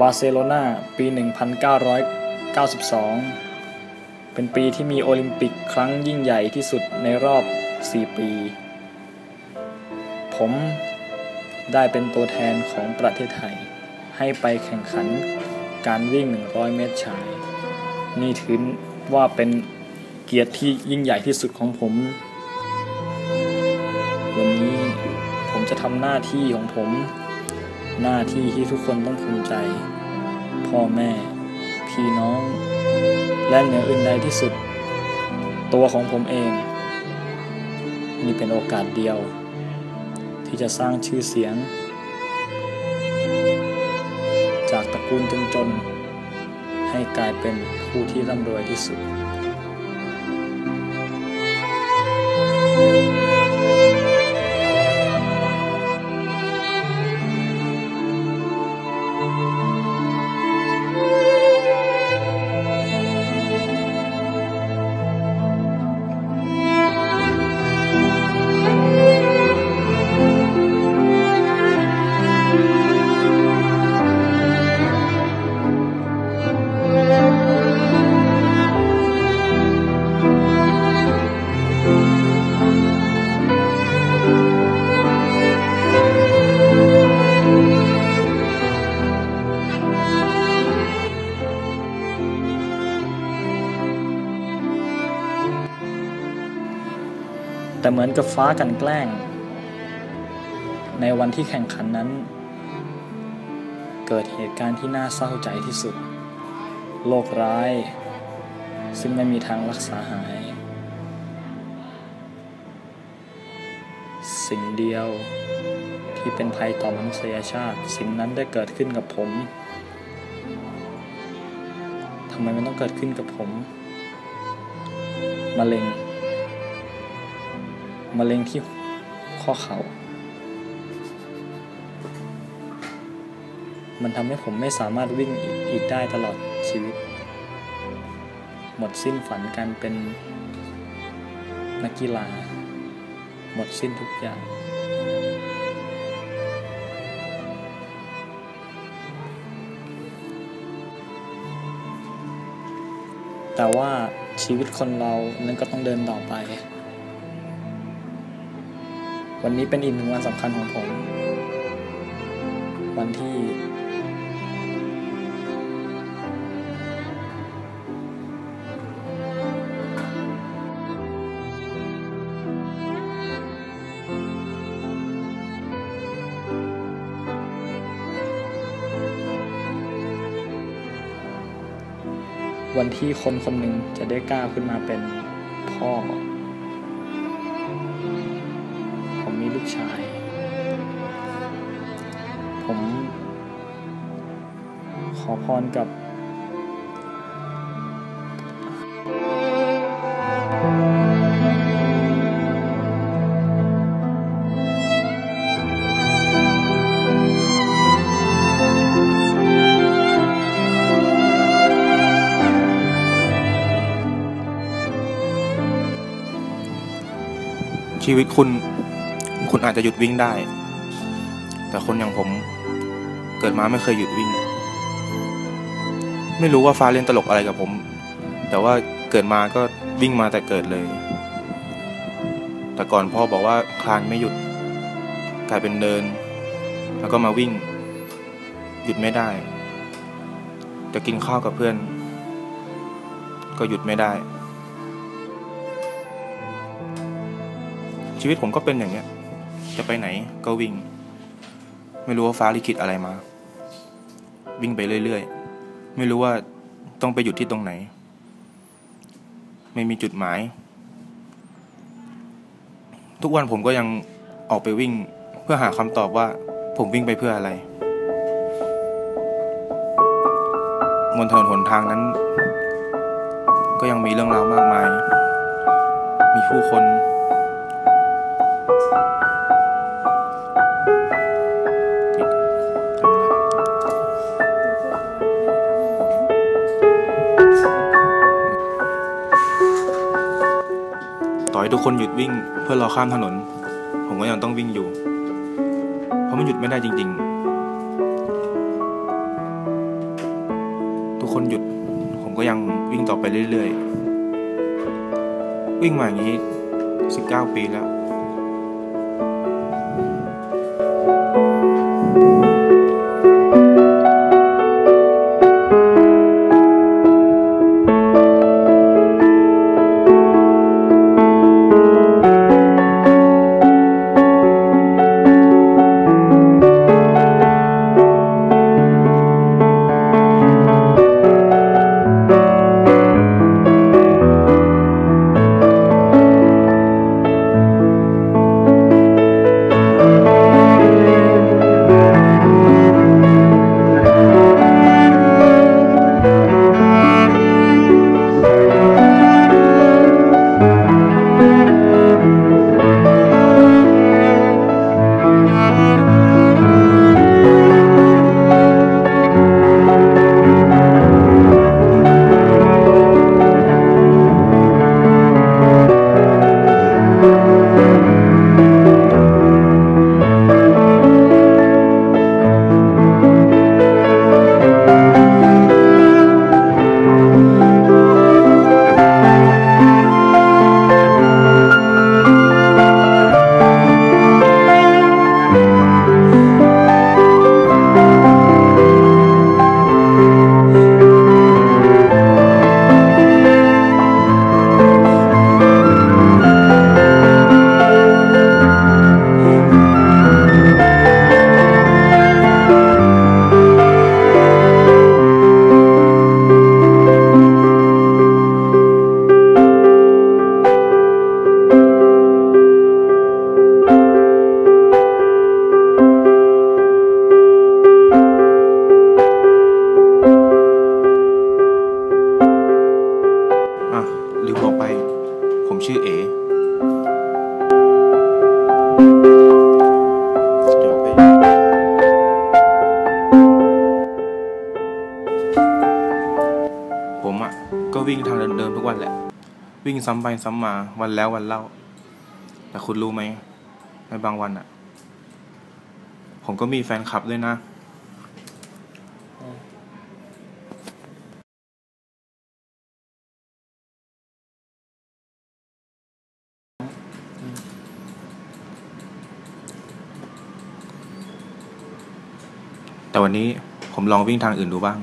บาร์เซโลนาปี 1992 เป็นปีที่มีโอลิมปิกครั้งยิ่งใหญ่ที่สุดในรอบ 4 ปี ผมได้เป็นตัวแทนของประเทศไทย ให้ไปแข่งขันการวิ่ง 100 เมตรชาย นี่ถือว่าเป็นเกียรติที่ยิ่งใหญ่ที่สุดของผม วันนี้ผมจะทำหน้าที่ของผม หน้าที่ที่ทุกคนต้องภูมิใจ พ่อแม่ พี่น้อง และเหนืออื่นใดที่สุด ตัวของผมเอง นี่เป็นโอกาสเดียว ที่จะสร้างชื่อเสียง จากตระกูลจนๆให้กลายเป็นผู้ที่ร่ำรวยที่สุด อนกับฟ้ากันแกล้ง ในวันที่แข่งขันนั้น เกิดเหตุการณ์ที่น่าเศร้าใจที่สุด โรคร้าย ซึ่งไม่มีทางรักษาหาย สิ่งเดียวที่เป็นภัยต่อมนุษยชาติ สิ่งนั้นได้เกิดขึ้นกับผมทำไมมันต้องเกิดขึ้นกับผมมะเร็ง มะเร็งที่ข้อเขา่า มันทำให้ผมไม่สามารถวิ่งอีกอีกได้ตลอดชีวิต หมดสิ้นฝันการเป็นนักกีฬา หมดสิ้นทุกอย่าง แต่ว่าชีวิตคนเรานั้นก็ต้องเดินต่อไป วันนี้เป็นอีกหนึ่งวันสำคัญของผม วันที่ วันที่คนคนหนึ่งจะได้ก้าวขึ้นมาเป็นพ่อ รกับชีวิตคุณ คุณอาจจะหยุดวิ่งได้ แต่คนอย่างผมเกิดมาไม่เคยหยุดวิ่ง ไม่รู้ว่าฟ้าเล่นตลกอะไรกับผม แต่ว่าเกิดมาก็วิ่งมาแต่เกิดเลย แต่ก่อนพ่อบอกว่าคลานไม่หยุด กลายเป็นเดิน แล้วก็มาวิ่ง หยุดไม่ได้ จะกินข้าวกับเพื่อน ก็หยุดไม่ได้ ชีวิตผมก็เป็นอย่างเนี้ย จะไปไหนก็วิ่ง ไม่รู้ว่าฟ้าลิขิตอะไรมา วิ่งไปเรื่อย ๆ ไม่รู้ว่าต้องไปหยุดที่ตรงไหน ไม่มีจุดหมาย ทุกวันผมก็ยังออกไปวิ่งเพื่อหาคำตอบว่าผมวิ่งไปเพื่ออะไรบนถนนหนทางนั้น ก็ยังมีเรื่องราวมากมาย มีผู้คน คนหยุดวิ่งเพื่อรอข้ามถนน ผมก็ยังต้องวิ่งอยู่ เพราะมันหยุดไม่ได้จริง ๆ ทุกคนหยุด ผมก็ยังวิ่งต่อไปเรื่อยๆ วิ่งมาอย่างนี้ 19 ปีแล้ว วิ่งทางเดิมๆทุกวันแหละ วิ่งซ้ำไปซ้ำมาวันแล้ววันเล่า แต่คุณรู้ไหมในบางวันอะผมก็มีแฟนคลับด้วยนะแต่วันนี้ผมลองวิ่งทางอื่นดูบ้าง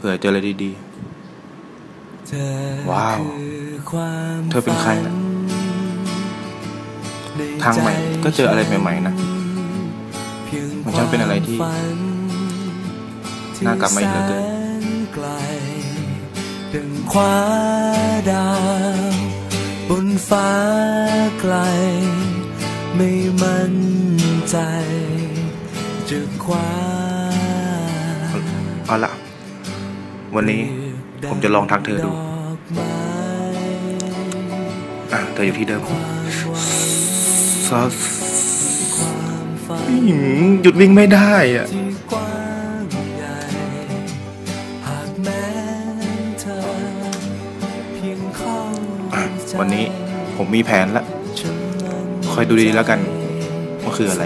เผื่อเจออะไรดีว้าว เธอเป็นใครนะทางใหม่ก็เจออะไรใหม่ๆนะ มันช่างเป็นอะไรที่ น่ากลับมาอีกเหลือเกินไกลดังคว้าดาวบนฟ้าไกล ไม่มั่นใจจะคว้า วันนี้ผมจะลองทักเธอดู อะ เธออยู่ที่เดิมสัสหยุดวิ่งไม่ได้อะวันนี้ผมมีแผนละคอยดูดีๆแล้วกันว่าคืออะไร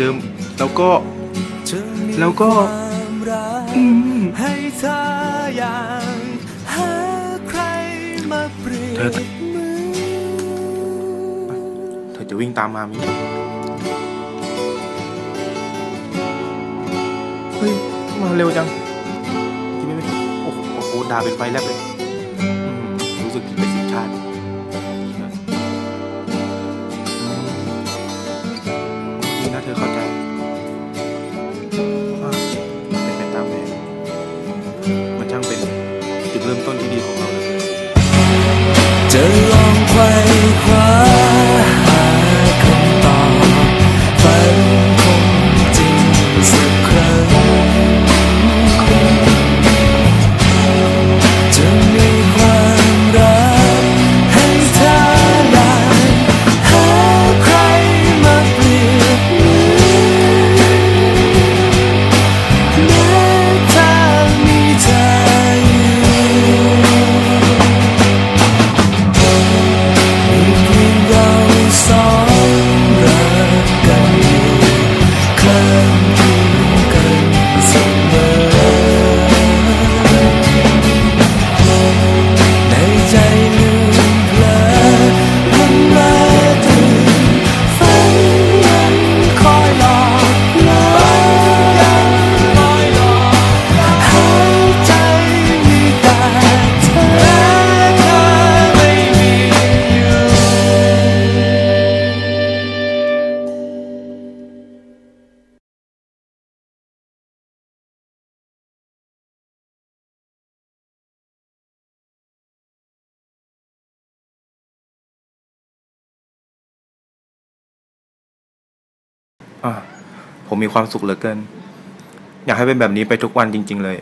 เธอมาที่เดิม แล้วก็จะมีแล้วก็ความรักอืมให้เธออย่างหาใครมาเปรียเธอบมือเธอจะวิ่งตามมามิเฮ้ย มาเร็วจังที่ไม่เป็นโอ้โหโอ้โหด่าเป็นไฟแลบเลย เริ่มต้นที่ดีของเราเลยจะลองไขว้คว้า ผมมีความสุขเหลือเกิน อยากให้เป็นแบบนี้ไปทุกวันจริง ๆ เลย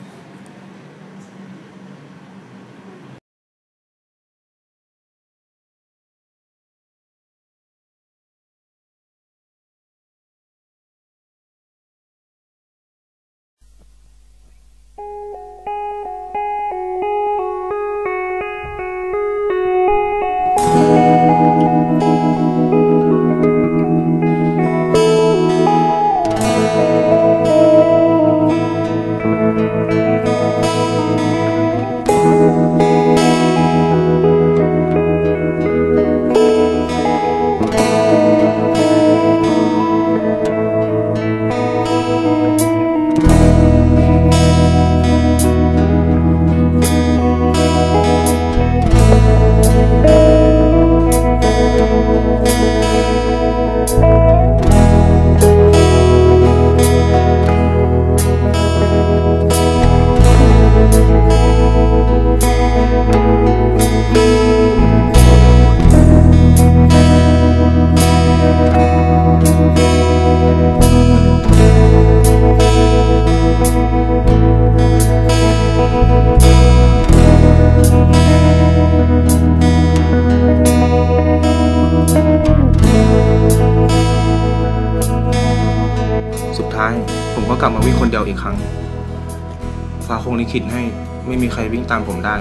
ฟ้าคงลิขิตให้ไม่มีใครวิ่งตามผมได้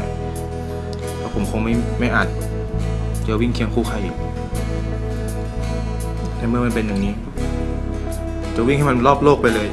เพราะผมคงไม่ไม่อาจจะวิ่งเคียงคู่ใครอีกในเมื่อมันเป็นอย่างนี้ จะวิ่งให้มันรอบโลกไปเลย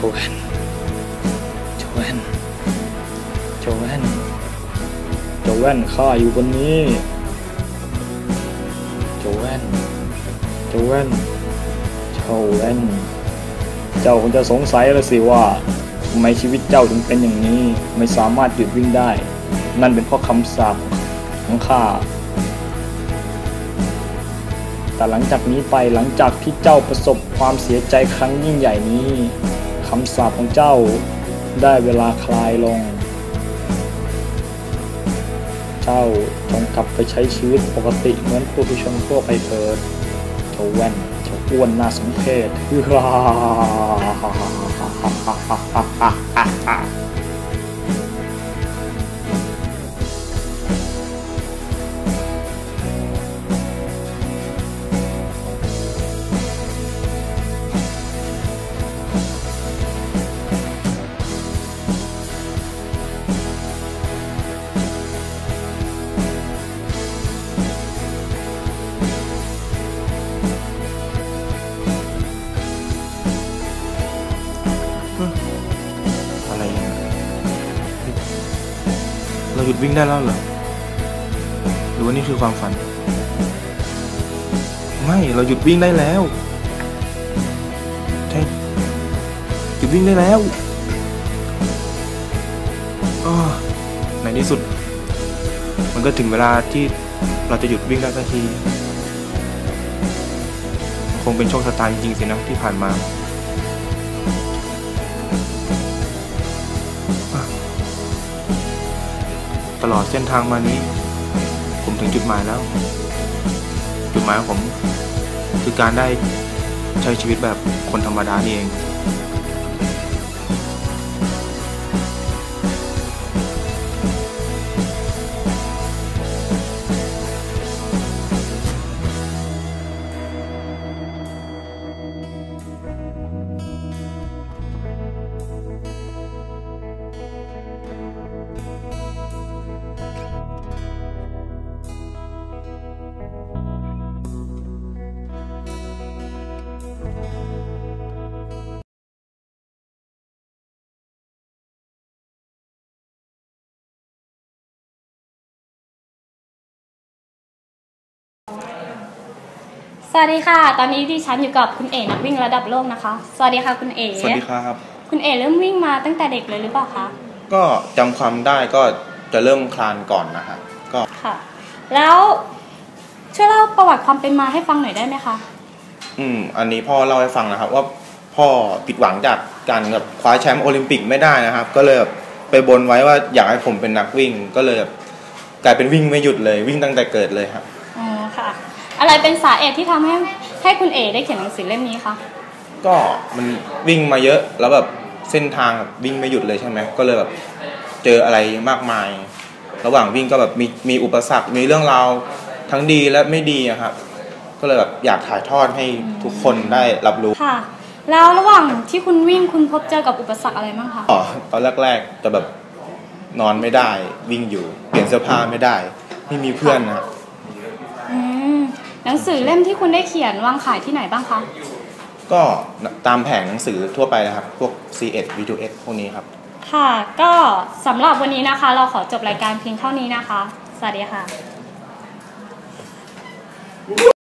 โจแวนโจแวนโจแวนโจแวนข้าอยู่บนนี้โจแวนโจแวนโจแวนเจ้าคงจะสงสัยแล้วสิว่าทำไมชีวิตเจ้าถึงเป็นอย่างนี้ไม่สามารถหยุดวิ่งได้ นั่นเป็นเพราะคำสาปของข้าแต่หลังจากนี้ไปหลังจากที่เจ้าประสบความเสียใจครั้งยิ่งใหญ่นี้ คำสาปของเจ้าได้เวลาคลายลง เจ้าจงกลับไปใช้ชีวิตปกติเหมือนผู้ทีชมทั่วไปเถิดเจ้าแว่นเจ้าอ้วนน่าสมเพชฮ่า เราหยุดวิ่งได้แล้วเหรอ หรือว่านี่คือความฝัน ไม่ เราหยุดวิ่งได้แล้วเทหยุดวิ่งได้แล้วอ้อในที่สุด มันก็ถึงเวลาที่เราจะหยุดวิ่งได้สักที คงเป็นโชคชะตาจริงๆสินะที่ผ่านมา ตลอดเส้นทางมานี้ ผมถึงจุดหมายแล้ว จุดหมายของผม คือการได้ใช้ชีวิตแบบคนธรรมดานี่เอง สวัสดีค่ะ ตอนนี้ดิฉันอยู่กับคุณเอ๋นักวิ่งระดับโลกนะคะ สวัสดีค่ะคุณเอ๋สวัสดีครับ คุณเอ๋เริ่มวิ่งมาตั้งแต่เด็กเลยหรือเปล่าคะ ก็จำความได้ก็จะเริ่มคลานก่อนนะฮะก็ค่ะ แล้วช่วยเล่าประวัติความเป็นมาให้ฟังหน่อยได้ไหมคะ อืมอันนี้พ่อเล่าให้ฟังนะครับว่าพ่อผิดหวังจากการแบบคว้าแชมป์โอลิมปิกไม่ได้นะครับ ก็เลยแบบไปบนไว้ว่าอยากให้ผมเป็นนักวิ่ง ก็เลยแบบกลายเป็นวิ่งไม่หยุดเลยวิ่งตั้งแต่เกิดเลยครับ อ๋อค่ะ อะไรเป็นสาเหตุที่ทำให้ให้คุณเอ๋ได้เขียนหนังสือเล่มนี้คะ ก็มันวิ่งมาเยอะแล้วแบบเส้นทางแบบวิ่งไม่หยุดเลยใช่ไหมก็เลยแบบเจออะไรมากมาย ระหว่างวิ่งก็แบบมีมีอุปสรรค มีเรื่องราวทั้งดีและไม่ดีอะครับ ก็เลยแบบอยากถ่ายทอดให้ทุกคนได้รับรู้ค่ะ แล้วระหว่างที่คุณวิ่งคุณพบเจอกับอุปสรรคอะไรบ้างคะ อ๋อตอนแรกๆจะแบบนอนไม่ได้วิ่งอยู่ เปลี่ยนเสื้อผ้าไม่ได้ ไม่มีเพื่อนนะอืม หนังสือเล่มที่คุณได้เขียนวางขายที่ไหนบ้างคะ ก็ตามแผงหนังสือทั่วไปนะครับ พวก C1 V2X พวกนี้ครับ ค่ะ ก็สำหรับวันนี้นะคะ เราขอจบรายการเพียงเท่านี้นะคะ สวัสดีค่ะ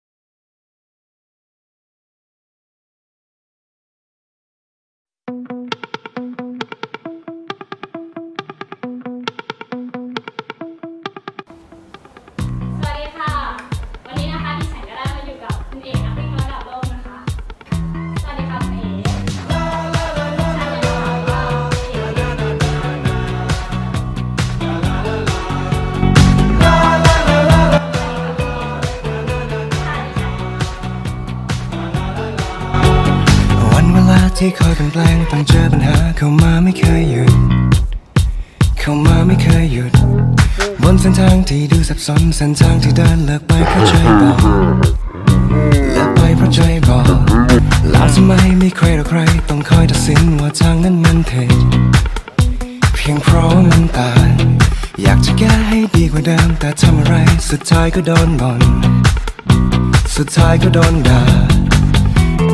เข้ามาไม่เคยหยุด เข้ามาไม่เคยหยุด บนเส้นทางที่ดูสับสนเส้นทางที่เดินเลิกไปเพราะใจบอกเลิกไปเพราะใจบอกล้วทำไมไม่ใครหรอกใคร ต้องคอยตัดสินว่าทางนั้นมันผิดเพียงเพราะมันตางอยากจะแก้ให้ดีกว่าเดิมแต่ทำอะไร สุดท้ายก็โดนบ่นสุดท้ายก็โดนด่า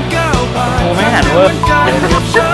นก้าวผ่านโอ้ไม่หันเว้ยทางเดิมเหมือนกันกับฉั